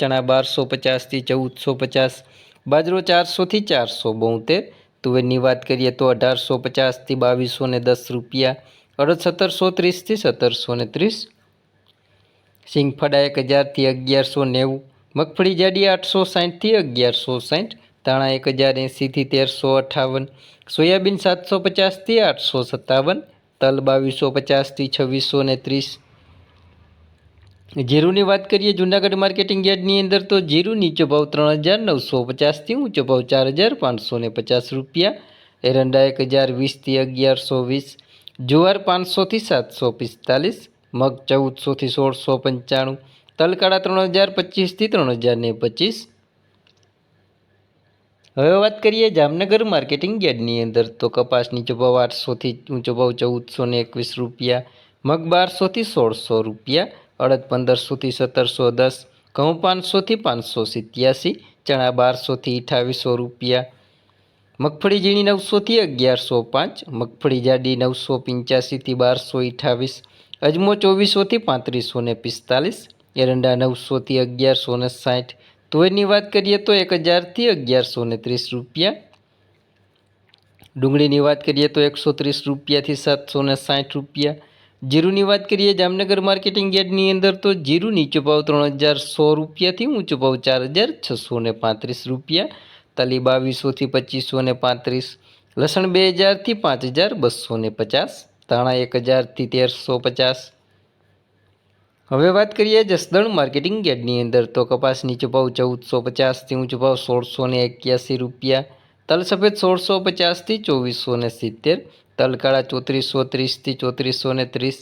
ચણા બારસો પચાસથી ચૌદસો પચાસ, બાજરો ચારસોથી ચારસો બોતેર, તુવેરની વાત કરીએ તો અઢારસો પચાસથી બાવીસો ને દસ રૂપિયા, અડદ સત્તરસો ત્રીસથી સત્તરસો ને ત્રીસ સિંગફડા એક હજારથી અગિયારસો નેવું, મગફળી જાડી આઠસો સાઠથી અગિયારસો સાઠ ધાણા એક હજાર એંસીથી તેરસો અઠાવન, સોયાબીન સાતસો પચાસથી આઠસો સત્તાવન, તલ બાવીસો પચાસથી છવ્વીસો ને ત્રીસ જીરુની વાત કરીએ, જૂનાગઢ માર્કેટિંગ યાર્ડની અંદર તો જીરું નીચો ભાવ ત્રણ હજાર નવસો પચાસથી ઊંચો ભાવ ચાર હજાર પાંચસો ને પચાસ રૂપિયા. એરંડા એક હજાર વીસથી અગિયારસો વીસ. જુવાર પાંચસોથી સાતસો પિસ્તાલીસ. મગ ચૌદસોથી સોળસો પંચાણું. તલકાળા ત્રણ હજાર પચીસથી ત્રણ હજાર ને પચીસ. હવે વાત કરીએ જામનગર માર્કેટિંગ યાર્ડની અંદર તો કપાસ નીચો ભાવ આઠસોથી ઊંચો ભાવ ચૌદસો ને એકવીસ રૂપિયા. મગ બારસોથી સોળસો રૂપિયા. અડદ પંદરસોથી સત્તરસો દસ, ઘઉં પાંચસોથી પાંચસો સિત્યાસી, ચણા બારસોથી અઠાવીસો રૂપિયા. મગફળી ઝીણી નવસોથી અગિયારસો પાંચ, મગફળી જાડી નવસો પંચ્યાસીથી બારસો અઠાવીસ, અજમો ચોવીસોથી પાંત્રીસો ને પિસ્તાલીસ, એરંડા નવસોથી અગિયારસો ને સાઠ, તુવેરની વાત કરીએ તો એક હજારથી અગિયારસો ને ત્રીસ રૂપિયા. ડુંગળીની વાત કરીએ તો એકસો ત્રીસ રૂપિયાથી સાતસો ને સાઠ રૂપિયા. જીરુની વાત કરીએ, જામનગર માર્કેટિંગ યાર્ડની અંદર તો જીરું નીચો ભાવ ત્રણ હજાર સો રૂપિયાથી ઊંચો ભાવ ચાર હજાર છસો ને પાંત્રીસ રૂપિયા, તલી બાવીસોથી પચીસો ને પાંત્રીસ, લસણ બે હજારથી પાંચ હજાર બસો ને પચાસ, ધાણા એક હજારથી તેરસો પચાસ. હવે વાત કરીએ જસદણ માર્કેટિંગ યાર્ડની અંદર તો કપાસ નીચો ભાવ ચૌદસો પચાસથી ઊંચો ભાવ સોળસો ને એક્યાસી રૂપિયા, તલ સફેદ સોળસો પચાસથી ચોવીસો ને સિત્તેર તલકાળા ચોત્રીસો ત્રીસથી ચોત્રીસો ને ત્રીસ,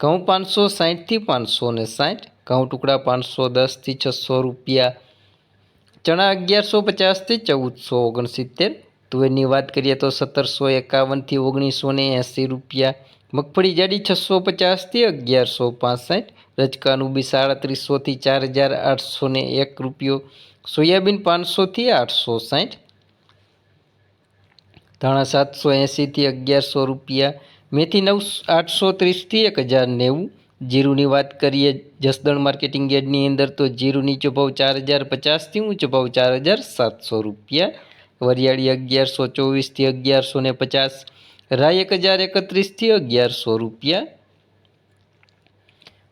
ઘઉં પાંચસો સાહીઠથી પાંચસો ને સાઠ ઘઉં ટુકડા પાંચસો દસથી છસો રૂપિયા, ચણા અગિયારસો પચાસથી ચૌદસો ઓગણસિત્તેર, તુવેરની વાત કરીએ તો સત્તરસો એકાવનથી ઓગણીસો ને એંસી રૂપિયા, મગફળી જાડી છસો પચાસથી અગિયારસો પાસઠ, રજકાનું બી સાડત્રીસોથી ચાર હજાર આઠસો ને એક રૂપિયો, સોયાબીન પાંચસોથી આઠસો સાઠ ધાણા સાતસો એંસીથી અગિયારસો રૂપિયા, મેથી નવ આઠસો ત્રીસથી એક હજાર નેવું. જીરુની વાત કરીએ જસદણ માર્કેટિંગ યાર્ડની અંદર તો જીરું નીચો ભાવ ચાર હજાર પચાસથી ઊંચો ભાવ ચાર હજાર સાતસો રૂપિયા. વરિયાળી અગિયારસો ચોવીસથી અગિયારસો ને પચાસ. રાય એક હજાર એકત્રીસથી અગિયારસો રૂપિયા.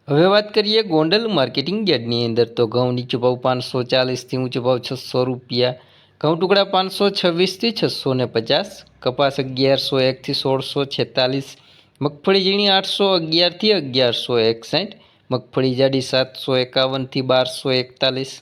હવે વાત કરીએ ગોંડલ માર્કેટિંગ યાર્ડની અંદર તો ઘઉં નીચો ભાવ પાંચસો ચાલીસથી ઊંચો ભાવ છસો રૂપિયા. ઘઉં ટુકડા પાંચસો, છવ્વીસથી છસો ને પચાસ, કપાસ અગિયારસો એકથી સોળસો છેતાલીસ, મગફળી ઝીણી આઠસો અગિયારથી અગિયારસો એકસાઠ, મગફળી જાડી સાતસો એકાવનથી બારસો એકતાલીસ,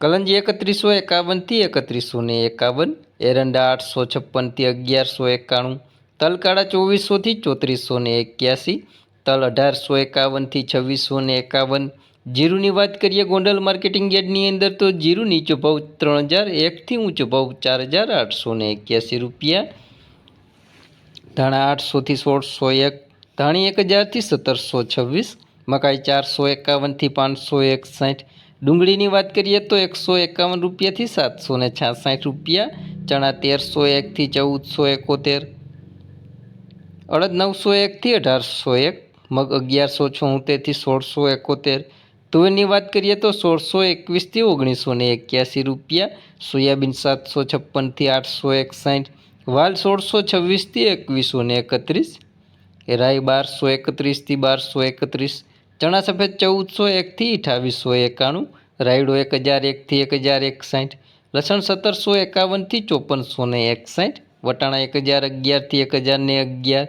કલંજી એકત્રીસો એકાવનથી એકત્રીસો ને એકાવન, એરંડા આઠસો છપ્પનથી અગિયારસો એકાણું, તલકાળા ચોવીસોથી ચોત્રીસો ને એક્યાસી, તલ અઢારસો એકાવનથી છવ્વીસો ને એકાવન જીરુની વાત કરીએ ગોંડલ માર્કેટિંગ યાર્ડની અંદર, તો જીરું નીચો ભાવ ત્રણ હજાર એકથી ઊંચો ભાવ ચાર હજાર આઠસો ને એક્યાસી રૂપિયા. ધાણા આઠસોથી સોળસો એક, ધાણી એક હજારથી સત્તરસો છવ્વીસ, મકાઈ ચારસો એકાવનથી પાંચસો એકસાઠ. ડુંગળીની વાત કરીએ તો એકસો એકાવન રૂપિયાથી સાતસો ને છાસઠ રૂપિયા, ચણા તેરસો એકથી ચૌદસો એકોતેર, અડદ નવસો એકથી અઢારસો એક, મગ અગિયારસો છોતેરથી સોળસો એકોતેર તુવેરની વાત કરીએ તો સોળસો એકવીસથી ઓગણીસો ને એક્યાસી રૂપિયા, સોયાબીન સાતસો છપ્પનથી આઠસો એકસાઠ, વાલ સોળસો છવ્વીસથી એકવીસો ને એકત્રીસ, રાઈ બારસો એકત્રીસથી બારસો એકત્રીસ, ચણા સફેદ ચૌદસો એકથી અઠાવીસો એકાણું, રાયડો એક હજાર એકથી એક હજાર એકસાઠ, લસણ સત્તરસો એકાવનથી ચોપનસો ને એકસાઠ, વટાણા એક હજાર અગિયારથી એક હજાર ને અગિયાર